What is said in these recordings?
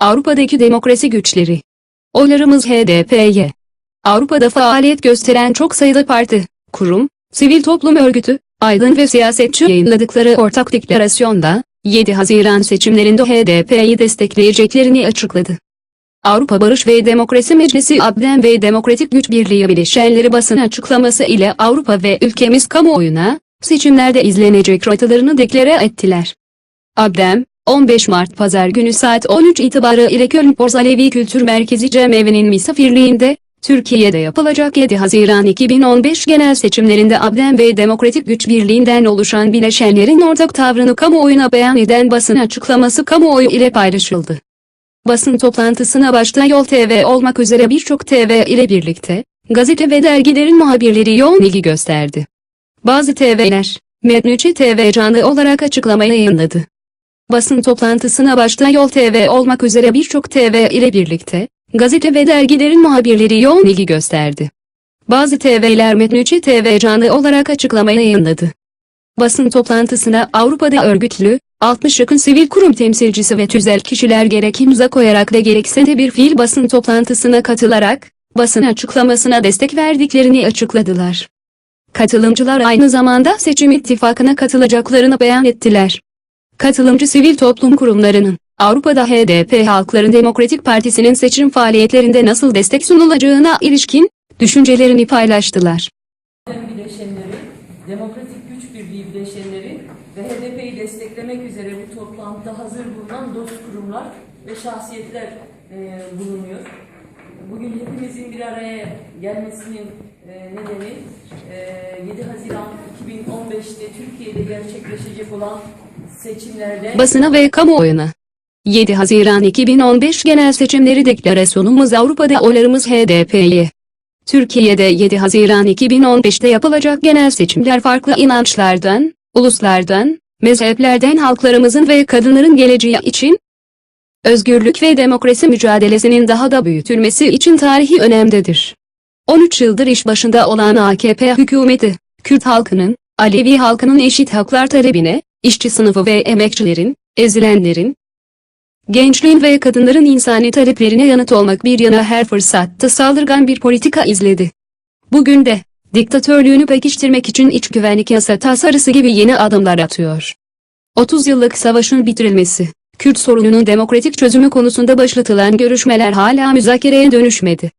Avrupa'daki demokrasi güçleri. Oylarımız HDP'ye. Avrupa'da faaliyet gösteren çok sayıda parti, kurum, sivil toplum örgütü, aydın ve siyasetçi yayınladıkları ortak deklarasyonda, 7 Haziran seçimlerinde HDP'yi destekleyeceklerini açıkladı. Avrupa Barış ve Demokrasi Meclisi Abdem ve Demokratik Güç Birliği bileşenleri basın açıklaması ile Avrupa ve ülkemiz kamuoyuna, seçimlerde izlenecek rotalarını deklare ettiler. Abdem, 15 Mart Pazar günü saat 13 itibarı ile Köln Porz Alevi Kültür Merkezi Cemevi'nin misafirliğinde, Türkiye'de yapılacak 7 Haziran 2015 genel seçimlerinde Abdem ve Demokratik Güç Birliği'nden oluşan bileşenlerin ortak tavrını kamuoyuna beyan eden basın açıklaması kamuoyu ile paylaşıldı. Basın toplantısına başta Yol TV olmak üzere birçok TV ile birlikte, gazete ve dergilerin muhabirleri yoğun ilgi gösterdi. Bazı TV'ler, Mednüçi TV canlı olarak açıklama yayınladı. Basın toplantısına başta Yol TV olmak üzere birçok TV ile birlikte, gazete ve dergilerin muhabirleri yoğun ilgi gösterdi. Bazı TV'ler Mednüçi TV canlı olarak açıklama yayınladı. Basın toplantısına Avrupa'da örgütlü, 60 yakın sivil kurum temsilcisi ve tüzel kişiler gerek imza koyarak ve gerekse de bir fiil basın toplantısına katılarak, basın açıklamasına destek verdiklerini açıkladılar. Katılımcılar aynı zamanda seçim ittifakına katılacaklarını beyan ettiler. Katılımcı sivil toplum kurumlarının, Avrupa'da HDP Halkların Demokratik Partisi'nin seçim faaliyetlerinde nasıl destek sunulacağına ilişkin, düşüncelerini paylaştılar. Bileşenleri, Demokratik Güç Birliği bileşenleri ve HDP'yi desteklemek üzere bu toplantıda hazır bulunan dost kurumlar ve şahsiyetler e, bulunuyor. Bugün hepimizin bir araya gelmesinin e, nedeni e, 7 Haziran 2015'te Türkiye'de gerçekleşecek olan seçimlerde basına ve kamuoyuna. 7 Haziran 2015 genel seçimleri deklarasyonumuz Avrupa'da oylarımız HDP'ye. Türkiye'de 7 Haziran 2015'te yapılacak genel seçimler farklı inançlardan, uluslardan, mezheplerden halklarımızın ve kadınların geleceği için özgürlük ve demokrasi mücadelesinin daha da büyütülmesi için tarihi önemdedir. 13 yıldır iş başında olan AKP hükümeti, Kürt halkının, Alevi halkının eşit haklar talebine, işçi sınıfı ve emekçilerin, ezilenlerin, gençliğin ve kadınların insani taleplerine yanıt olmak bir yana her fırsatta saldırgan bir politika izledi. Bugün de, diktatörlüğünü pekiştirmek için iç güvenlik yasa tasarısı gibi yeni adımlar atıyor. 30 yıllık savaşın bitirilmesi, Kürt sorununun demokratik çözümü konusunda başlatılan görüşmeler hala müzakereye dönüşmedi.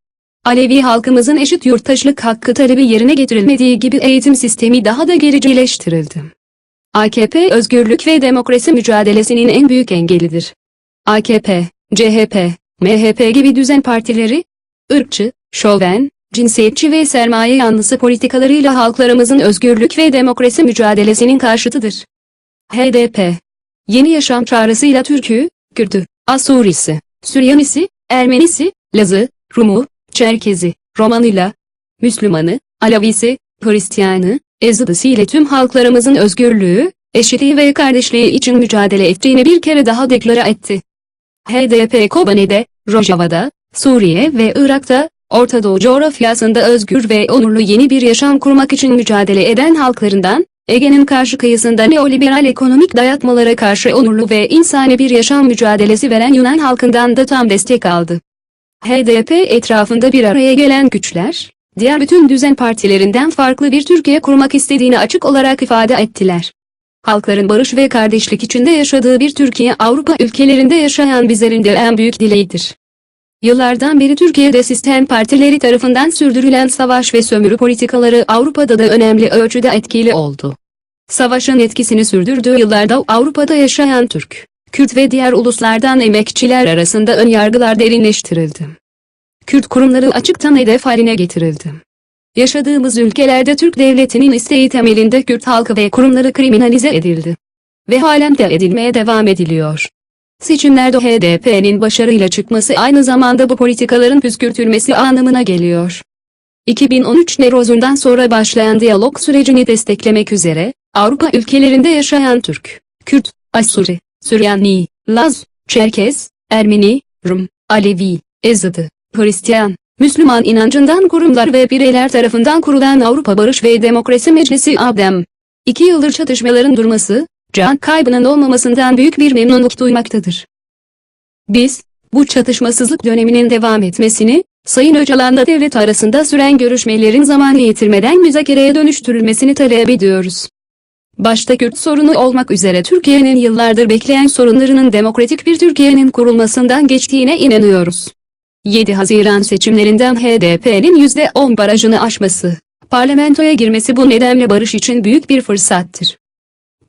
Alevi halkımızın eşit yurttaşlık hakkı talebi yerine getirilmediği gibi eğitim sistemi daha da gericileştirildi. AKP özgürlük ve demokrasi mücadelesinin en büyük engelidir. AKP, CHP, MHP gibi düzen partileri, ırkçı, şoven, cinsiyetçi ve sermaye yanlısı politikalarıyla halklarımızın özgürlük ve demokrasi mücadelesinin karşıtıdır. HDP, yeni yaşam çağrısıyla Türk'ü, Kürt'ü, Asurisi, Süryanisi, Ermenisi, Lazı, Rumu, Çerkezi, Romanıyla, Müslümanı, Alavisi, Hristiyanı, Ezidisi ile tüm halklarımızın özgürlüğü, eşitliği ve kardeşliği için mücadele ettiğini bir kere daha deklara etti. HDP Kobane'de, Rojava'da, Suriye ve Irak'ta, Orta Doğu coğrafyasında özgür ve onurlu yeni bir yaşam kurmak için mücadele eden halklarından, Ege'nin karşı kıyısında neoliberal ekonomik dayatmalara karşı onurlu ve insani bir yaşam mücadelesi veren Yunan halkından da tam destek aldı. HDP etrafında bir araya gelen güçler, diğer bütün düzen partilerinden farklı bir Türkiye kurmak istediğini açık olarak ifade ettiler. Halkların barış ve kardeşlik içinde yaşadığı bir Türkiye Avrupa ülkelerinde yaşayan bizlerin de en büyük dileğidir. Yıllardan beri Türkiye'de sistem partileri tarafından sürdürülen savaş ve sömürü politikaları Avrupa'da da önemli ölçüde etkili oldu. Savaşın etkisini sürdürdüğü yıllarda Avrupa'da yaşayan Türk, Kürt ve diğer uluslardan emekçiler arasında ön yargılar derinleştirildi. Kürt kurumları açıktan hedef haline getirildi. Yaşadığımız ülkelerde Türk devletinin isteği temelinde Kürt halkı ve kurumları kriminalize edildi. Ve halen de edilmeye devam ediliyor. Seçimlerde HDP'nin başarıyla çıkması aynı zamanda bu politikaların püskürtülmesi anlamına geliyor. 2013 Nevroz'undan sonra başlayan diyalog sürecini desteklemek üzere, Avrupa ülkelerinde yaşayan Türk, Kürt, Asuri, Süryani, Laz, Çerkez, Ermeni, Rum, Alevi, Ezidi, Hristiyan, Müslüman inancından kurumlar ve bireyler tarafından kurulan Avrupa Barış ve Demokrasi Meclisi ABDEM, iki yıldır çatışmaların durması, can kaybının olmamasından büyük bir memnunluk duymaktadır. Biz, bu çatışmasızlık döneminin devam etmesini, Sayın Öcalan'la devlet arasında süren görüşmelerin zamanı yitirmeden müzakereye dönüştürülmesini talep ediyoruz. Başta Kürt sorunu olmak üzere Türkiye'nin yıllardır bekleyen sorunlarının demokratik bir Türkiye'nin kurulmasından geçtiğine inanıyoruz. 7 Haziran seçimlerinden HDP'nin %10 barajını aşması, parlamentoya girmesi bu nedenle barış için büyük bir fırsattır.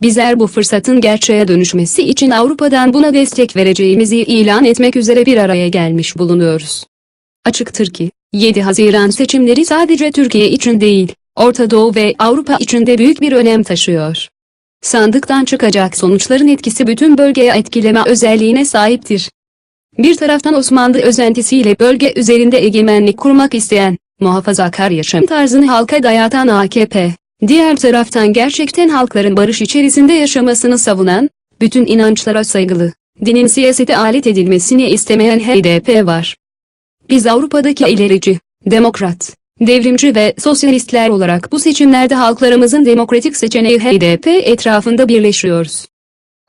Bizler bu fırsatın gerçeğe dönüşmesi için Avrupa'dan buna destek vereceğimizi ilan etmek üzere bir araya gelmiş bulunuyoruz. Açıktır ki, 7 Haziran seçimleri sadece Türkiye için değil, Orta Doğu ve Avrupa için de büyük bir önem taşıyor. Sandıktan çıkacak sonuçların etkisi bütün bölgeye etkileme özelliğine sahiptir. Bir taraftan Osmanlı özentisiyle bölge üzerinde egemenlik kurmak isteyen, muhafazakar yaşam tarzını halka dayatan AKP, diğer taraftan gerçekten halkların barış içerisinde yaşamasını savunan, bütün inançlara saygılı, dinin siyasete alet edilmesini istemeyen HDP var. Biz Avrupa'daki ilerici, demokrat, devrimci ve sosyalistler olarak bu seçimlerde halklarımızın demokratik seçeneği HDP etrafında birleşiyoruz.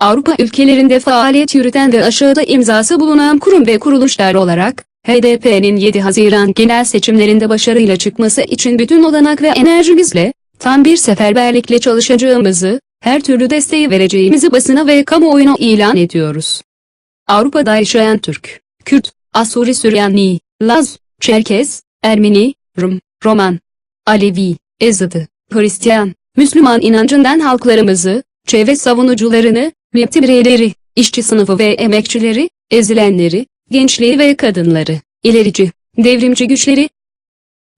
Avrupa ülkelerinde faaliyet yürüten ve aşağıda imzası bulunan kurum ve kuruluşlar olarak, HDP'nin 7 Haziran genel seçimlerinde başarıyla çıkması için bütün olanak ve enerjimizle, tam bir seferberlikle çalışacağımızı, her türlü desteği vereceğimizi basına ve kamuoyuna ilan ediyoruz. Avrupa'da yaşayan Türk, Kürt, Asuri Süryani, Laz, Çerkez, Ermeni, Rum, Roman, Alevi, Ezidi, Hristiyan, Müslüman inancından halklarımızı, çevre savunucularını, mülkçi bireyleri, işçi sınıfı ve emekçileri, ezilenleri, gençliği ve kadınları, ilerici, devrimci güçleri,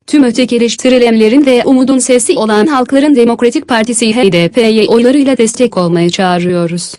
tüm ötekileştirilenlerin ve umudun sesi olan Halkların Demokratik Partisi HDP'ye oylarıyla destek olmaya çağırıyoruz.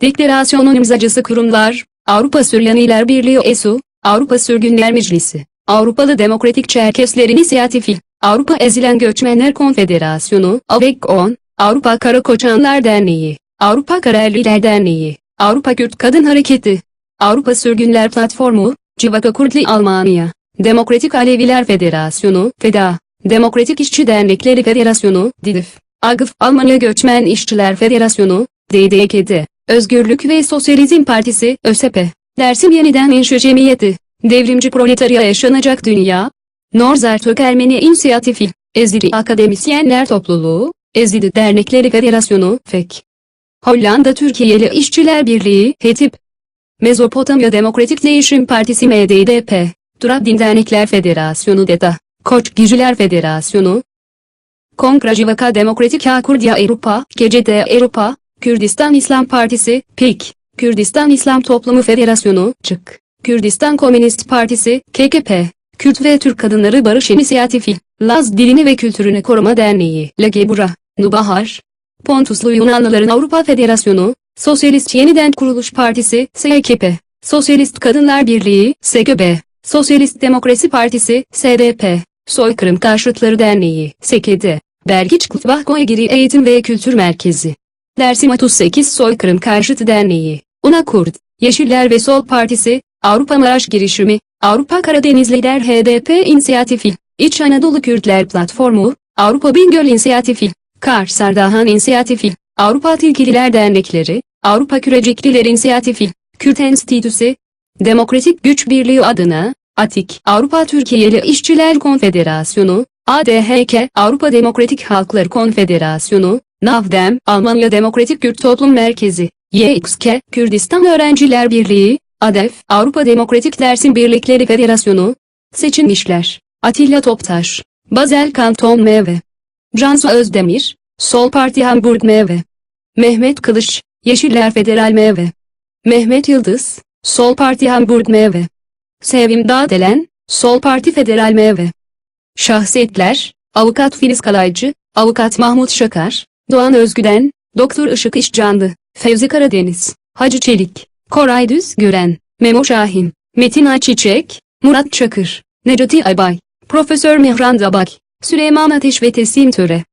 Deklarasyonun imzacısı kurumlar, Avrupa Süryaniler Birliği ESU, Avrupa Sürgünler Meclisi, Avrupalı Demokratik Çerkesler İnisiyatifi, Avrupa Ezilen Göçmenler Konfederasyonu, AVEK-10, Avrupa Karakoçanlar Derneği, Avrupa Kararliler Derneği, Avrupa Kürt Kadın Hareketi, Avrupa Sürgünler Platformu, Civaka Kurtli Almanya, Demokratik Aleviler Federasyonu, FEDA, Demokratik İşçi Dernekleri Federasyonu, DİDİF, AGF Almanya Göçmen İşçiler Federasyonu, DDKD, Özgürlük ve Sosyalizm Partisi, ÖSP, Dersim Yeniden İnşa Cemiyeti, Devrimci Proletarya Yaşanacak Dünya, Norzertök Ermeni İnisiyatifi, Ezidi Akademisyenler Topluluğu, Ezidi Dernekleri Federasyonu, FEK, Hollanda Türkiye'li İşçiler Birliği, HETİP, Mezopotamya Demokratik Değişim Partisi MDDP, Turab Din Dernekler Federasyonu DETA, Koç Giciler Federasyonu, Kongra Civaka Demokratik Akurdya Avrupa, GCD Avrupa, Kürdistan İslam Partisi, PİK, Kürdistan İslam Toplumu Federasyonu, ÇİK, Kürdistan Komünist Partisi, KKP, Kürt ve Türk Kadınları Barış İnisiyatifi, Laz Dilini ve Kültürünü Koruma Derneği, Lagebura, Nubahar, Pontuslu Yunanlıların Avrupa Federasyonu, Sosyalist Yeniden Kuruluş Partisi, SKP, Sosyalist Kadınlar Birliği, SGB, Sosyalist Demokrasi Partisi, SDP, Soykırım Karşıtları Derneği, SKD, Belgiç Kutvahkoygiri Eğitim ve Kültür Merkezi, Dersim 38 Soykırım Karşıtı Derneği, UNAKURD, Yeşiller ve Sol Partisi, Avrupa Maraş Girişimi, Avrupa Karadenizliler HDP İnisiyatifi, İç Anadolu Kürtler Platformu, Avrupa Bingöl İnisiyatifi, Kars Ardahan İnisiyatifi, Avrupa Tilkililer Dernekleri, Avrupa Kürecikliler İnisiyatifi, Kürt Enstitüsü, Demokratik Güç Birliği adına, ATİK, Avrupa Türkiye'li İşçiler Konfederasyonu, ADHK, Avrupa Demokratik Halklar Konfederasyonu, NAVDEM, Almanya Demokratik Kürt Toplum Merkezi, YXK, Kürdistan Öğrenciler Birliği, ADEF, Avrupa Demokratik Dersim Birlikleri Federasyonu, Seçilmişler, Atilla Toptaş, Bazel Kanton MV, Cansu Özdemir, Sol Parti Hamburg MV, Mehmet Kılıç, Yeşiller Federal MV, Mehmet Yıldız, Sol Parti Hamburg MV, Sevim Dağdelen, Sol Parti Federal MV, Şahsiyetler, Avukat Filiz Kalaycı, Avukat Mahmut Şakar, Doğan Özgüden, Doktor Işık İşcanlı, Fevzi Karadeniz, Hacı Çelik, Koray Düz Gören, Memo Şahin, Metin Ayçiçek, Murat Çakır, Necati Aybay, Profesör Mihran Dabak, Süleyman Ateş ve Tesim Töre.